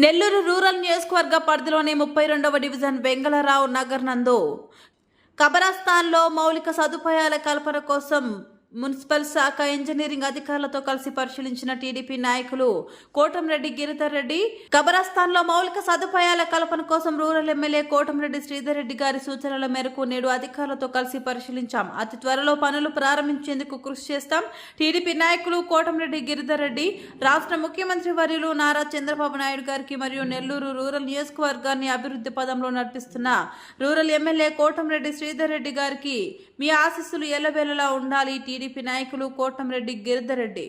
Nellore rural నియోజకవర్గ పరిధిలోని ముప్పై రెండవ డివిజన్ వెంగళరావు నగర్ నందు కబరస్థాన్లో మౌలిక సదుపాయాల కల్పన కోసం మున్సిపల్ శాఖ ఇంజనీరింగ్ అధికారులతో కలిసి పరిశీలించిన టీడీపీ నాయకులు కోటంరెడ్డి గిరిధర్ రెడ్డి కబరస్థాన్లో మౌలిక సదుపాయాల కల్పన కోసం రూరల్ ఎమ్మెల్యే కోటంరెడ్డి శ్రీధర్ రెడ్డి గారి సూచనల మేరకు నేడు అధికారులతో కలిసి పరిశీలించాం. అతి త్వరలో పనులు ప్రారంభించేందుకు కృషి చేస్తాం. టీడీపీ నాయకులు కోటంరెడ్డి గిరిధర్ రెడ్డి రాష్ట్ర ముఖ్యమంత్రి వర్యులు నారా చంద్రబాబు నాయుడు గారికి మరియు నెల్లూరు రూరల్ నియోజకవర్గాన్ని అభివృద్ధి పదంలో నడిపిస్తున్న రూరల్ ఎమ్మెల్యే కోటంరెడ్డి శ్రీధర్ రెడ్డి గారికి మీ ఆశీస్సులు ఎల్లవేళలా ఉండాలి. టీడీపీ నాయకులు కోటంరెడ్డి గిరిధర్ రెడ్డి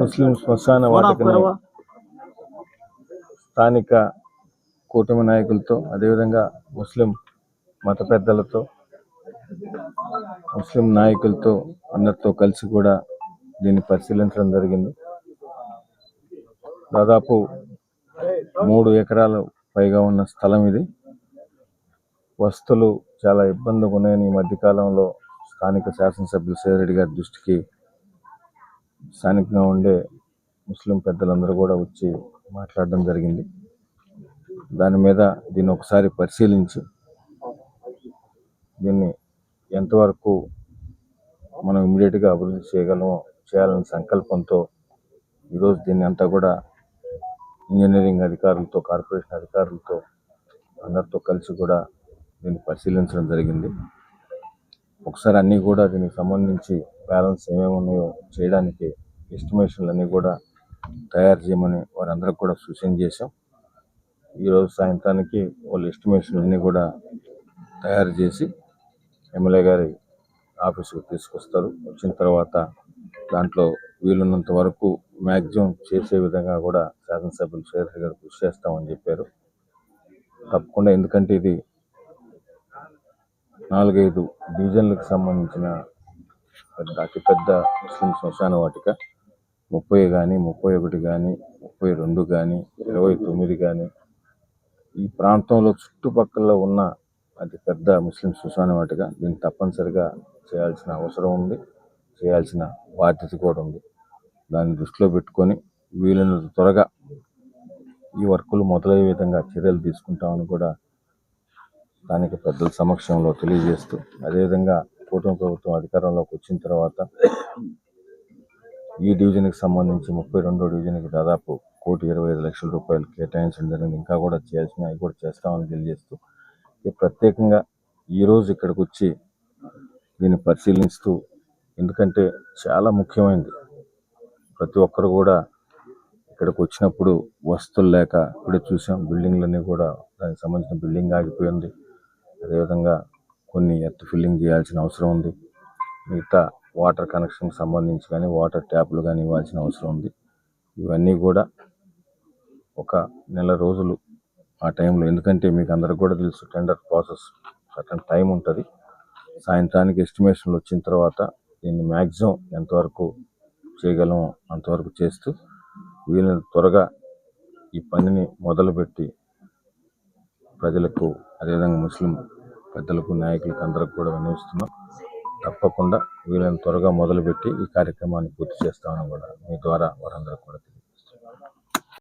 ముస్లిం శ్మశాన వాటికను స్థానిక కూటమి నాయకులతో అదేవిధంగా ముస్లిం మత పెద్దలతో ముస్లిం నాయకులతో అందరితో కలిసి కూడా దీన్ని పరిశీలించడం జరిగింది. దాదాపు మూడు ఎకరాలు పైగా ఉన్న స్థలం ఇది. వస్తువులు చాలా ఇబ్బందిగా ఉన్నాయని ఈ మధ్యకాలంలో స్థానిక శాసనసభ్యులు సేరెడ్డి గారి దృష్టికి స్థానికంగా ఉండే ముస్లిం పెద్దలందరూ కూడా వచ్చి మాట్లాడడం జరిగింది. దాని మీద దీన్ని ఒకసారి పరిశీలించి దీన్ని ఎంతవరకు మనం ఇమీడియట్గా అభివృద్ధి చేయగలమో చేయాలనే సంకల్పంతో ఈరోజు దీన్ని అంతా కూడా ఇంజనీరింగ్ అధికారులతో కార్పొరేషన్ అధికారులతో అందరితో కలిసి కూడా దీన్ని పరిశీలించడం జరిగింది. ఒకసారి అన్నీ కూడా దీనికి సంబంధించి బ్యాలెన్స్ ఏమేమి ఉన్నాయో చేయడానికి ఎస్టిమేషన్లు అన్నీ కూడా తయారు చేయమని వారందరికి కూడా సూచన చేశాం. ఈరోజు సాయంత్రానికి వాళ్ళు ఎస్టిమేషన్లు అన్నీ కూడా తయారు చేసి ఎమ్మెల్యే గారి ఆఫీసుకు తీసుకొస్తారు. వచ్చిన తర్వాత దాంట్లో వీలున్నంత వరకు మ్యాక్సిమం చేసే విధంగా కూడా శాసనసభ్యులు శేఖర్ గారు కృషి చేస్తామని చెప్పారు. తప్పకుండా ఎందుకంటే ఇది నాలుగైదు డివిజన్లకు సంబంధించిన పెద్ద అతిపెద్ద ముస్లిం శ్మశాన వాటిక. ముప్పై కానీ ముప్పై ఒకటి కానీ ముప్పై రెండు కానీ ఇరవై తొమ్మిది కానీ ఈ ప్రాంతంలో చుట్టుపక్కల ఉన్న అతి పెద్ద ముస్లిం శ్మశాన వాటిక దీన్ని తప్పనిసరిగా చేయాల్సిన అవసరం ఉంది. చేయాల్సిన బాధ్యత కూడా ఉంది. దాన్ని దృష్టిలో పెట్టుకొని వీలైనంత త్వరగా ఈ వర్కులు మొదలయ్యే విధంగా చర్యలు తీసుకుంటామని కూడా స్థానిక పెద్దల సమక్షంలో తెలియజేస్తూ అదేవిధంగా కూటమి ప్రభుత్వం అధికారంలోకి వచ్చిన తర్వాత ఈ డివిజన్కి సంబంధించి ముప్పై రెండో డివిజన్కి దాదాపు కోటి ఇరవై ఐదు లక్షల రూపాయలు కేటాయించడం జరిగింది. ఇంకా కూడా చేయాల్సిన అవి కూడా చేస్తామని తెలియజేస్తూ ఇక ప్రత్యేకంగా ఈరోజు ఇక్కడికి వచ్చి దీన్ని పరిశీలిస్తూ ఎందుకంటే చాలా ముఖ్యమైనది. ప్రతి ఒక్కరు కూడా ఇక్కడికి వచ్చినప్పుడు వస్తువులు లేక ఇప్పుడే చూసాం బిల్డింగ్లన్నీ కూడా దానికి సంబంధించిన బిల్డింగ్ ఆగిపోయింది. అదేవిధంగా కొన్ని ఎర్త్ ఫిల్లింగ్ చేయాల్సిన అవసరం ఉంది. మిగతా వాటర్ కనెక్షన్కి సంబంధించి కానీ వాటర్ ట్యాప్లు కానీ ఇవ్వాల్సిన అవసరం ఉంది. ఇవన్నీ కూడా ఒక నెల రోజులు ఆ టైంలో ఎందుకంటే మీకు అందరికి కూడా తెలుసు టెండర్ ప్రాసెస్ సర్టన్ టైం ఉంటుంది. సాయంత్రానికి ఎస్టిమేషన్లు వచ్చిన తర్వాత దీన్ని మ్యాక్సిమం ఎంతవరకు చేయగలమో అంతవరకు చేస్తూ వీళ్ళని త్వరగా ఈ పనిని మొదలుపెట్టి ప్రజలకు అదేవిధంగా ముస్లిం పెద్దలకు నాయకులకు అందరికి కూడా వినిపిస్తున్నాం తప్పకుండా వీళ్ళని త్వరగా మొదలుపెట్టి ఈ కార్యక్రమాన్ని పూర్తి చేస్తామని కూడా మీ ద్వారా వారందరికీ కూడా